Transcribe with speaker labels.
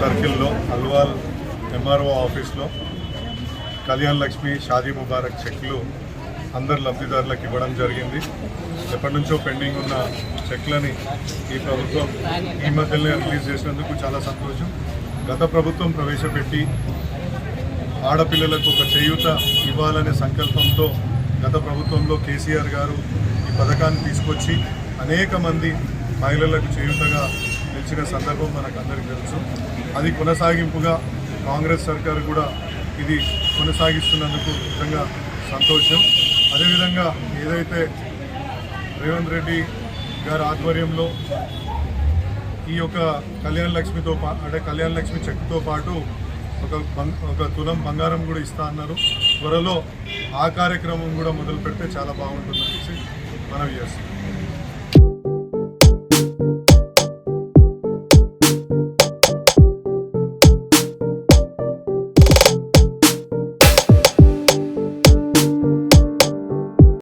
Speaker 1: సర్కిల్లో అల్వాల్ ఎంఆర్ఓ ఆఫీస్లో కళ్యాణ్ లక్ష్మి షాదీ ముబారక్ చెక్లు అందరు లబ్ధిదారులకు ఇవ్వడం జరిగింది. ఎప్పటి నుంచో పెండింగ్ ఉన్న చెక్లని ఈ ప్రభుత్వం ఈ మధ్యలోనే రిలీజ్ చేసినందుకు చాలా సంతోషం. గత ప్రభుత్వం ప్రవేశపెట్టి ఆడపిల్లలకు ఒక చేయూత ఇవ్వాలనే సంకల్పంతో గత ప్రభుత్వంలో కేసీఆర్ గారు ఈ పథకాన్ని తీసుకొచ్చి అనేక మంది మహిళలకు చేయూతగా నిలిచిన సందర్భం మనకు అందరికీ తెలుసు. అది కొనసాగింపుగా కాంగ్రెస్ సర్కారు కూడా ఇది కొనసాగిస్తున్నందుకు నిజంగా సంతోషం. అదేవిధంగా ఏదైతే రేవంత్ రెడ్డి గారి ఆధ్వర్యంలో ఈ యొక్క కళ్యాణ లక్ష్మితో పా అంటే కళ్యాణ లక్ష్మి చెక్తో పాటు ఒక ఒక తులం బంగారం కూడా ఇస్తా అన్నారు. త్వరలో ఆ కార్యక్రమం కూడా మొదలు పెడితే చాలా బాగుంటుందనేసి మనం చేస్తున్నాం.